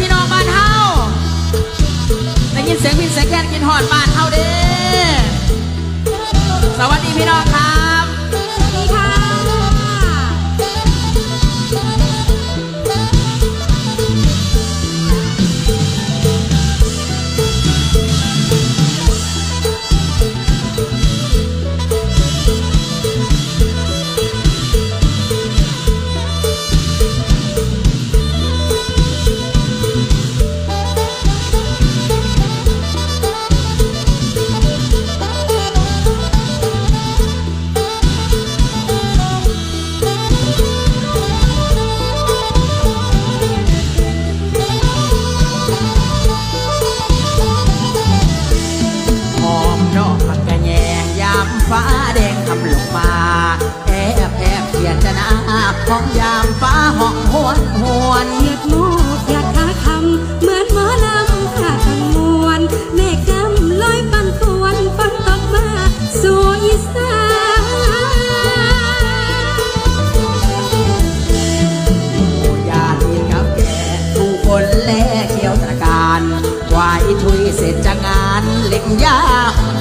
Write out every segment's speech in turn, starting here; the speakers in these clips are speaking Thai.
พี่น้องบ้านเฮาได้ยินเสียงพินเสียงแกนกินหอดบ้านเฮาเด้สวัสดีพี่น้องครับ มฟ้าหองหวนหวนเหยียดโมกเหยียดขาคำเหมือนหมอลำขาดทั้งมวลเมฆดำลอยปันป่วนฝนตกมาสู่อีสานยาดีกับแก่ผู้คนแลเขียวตระการวายทุยเสร็จจากงานเล็กยา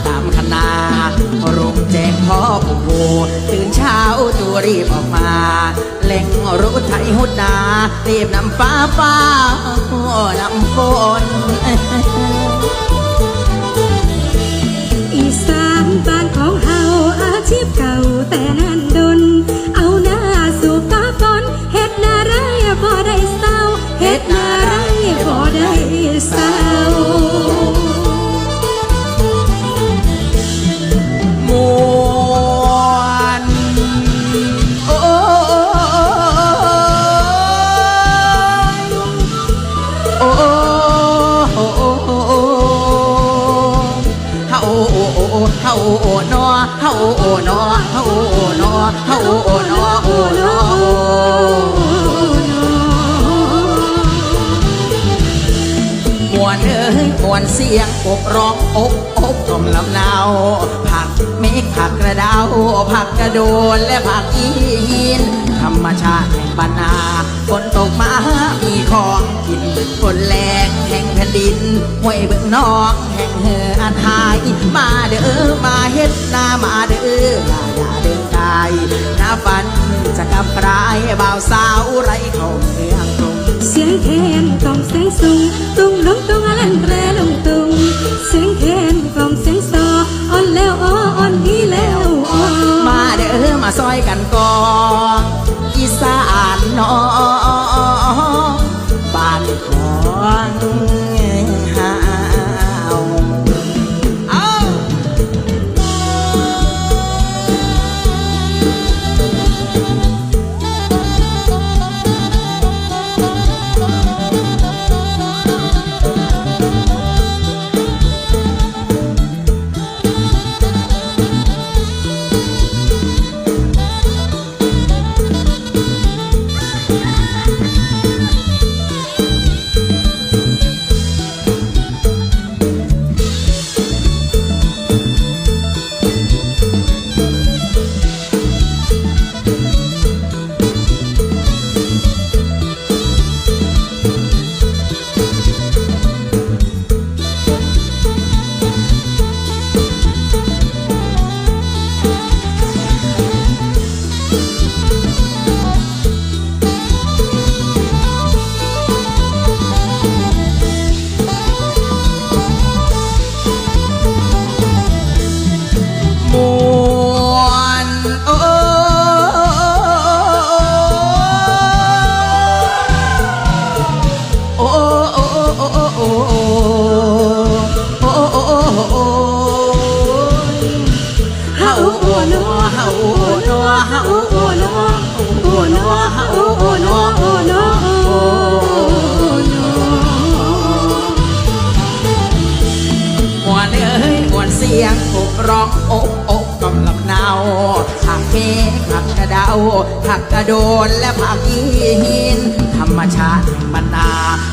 ตามคณารุงแจงพ่อผู้โบตื่นเช้าตัวรีบออกมา หุดนาเรีบนำฟ้าฟ้านำฝนอีสานบ้านของเฮาอาชีพเก่าแต่นันดน เอาหน้าสู่ฟ้าฝนเฮ็ดนาไรพอได้เศร้าเฮ็ดนาไรพอได้เศร้าาโอ้นอเฮาโอ้นอเฮาโอ้นอเฮาโอ้นอโอ้นอมวนเอ้ยมวนเสียงอกร้องอกอกกลมลำนาวผักเมฆผักกระดาวผักกระโดนและผักอีนธรรมชาติแห่งบ้านนาฝนตกมามีของกินฝนแรงแห่งแผ่น ดินห้วยเบื้องนอกแห่งเฮออาทายมาเด้อมาเฮ็ดนามาเด้ออย่าอย่าเดินไกายน้าฝันจะกำปลายบ่าวสาวไรเข้าเมืองกรุงเสียงแคนกล่อมเสียงสูงตุงลงตุงอลันแรลงตุงเสียงแคนกล่อมเสียงซออ่อนแล้วอ้ออ่อนอีแล้วอ้อมาเด้อมาซอยกันก่อน นัวเฮาโอ้นัวโอ้นัวเฮาโอ้นัวโอ้นัวโอ้มวนเอ้ยมวนเสียงอกร้องอกอกกำลังหนาวผักเมฆผักกระเดาผักกระโดนและผักอีหินธรรมชาติบรรดา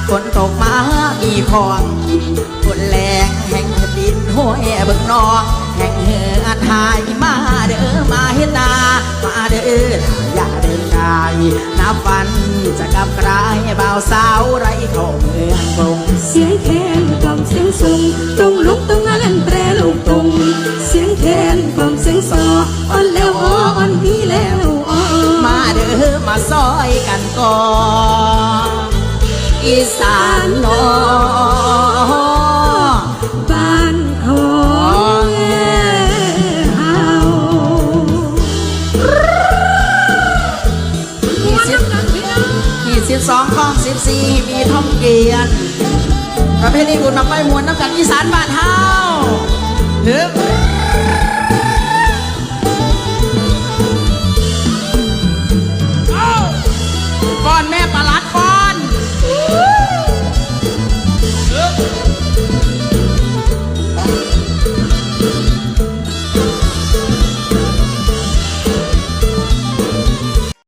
ฝนตกมามีของกินฝนแรงแห่งดินห้วยเบิ่งนองแห่งเหือานหยมาเด้อมาเฮตา มาเด้ออย่าเดินได้นับวันจะกับใครยบ่าวสาวไรเขาเมืองกรุงเสียงแคนกล่อมเสียงสูงต้องลุกต้องนั้นแปรลูกตรงเสียงแคนกล่อมเสียงสออ่อนแล้วอ้ออ่อนพี่แล้วอ้อมาเด้อมาซอยกันก่อนอีสานน้อง กียน ประเพณีบุญบังไฟมวลน้ำกันอีสานบ้านเฮา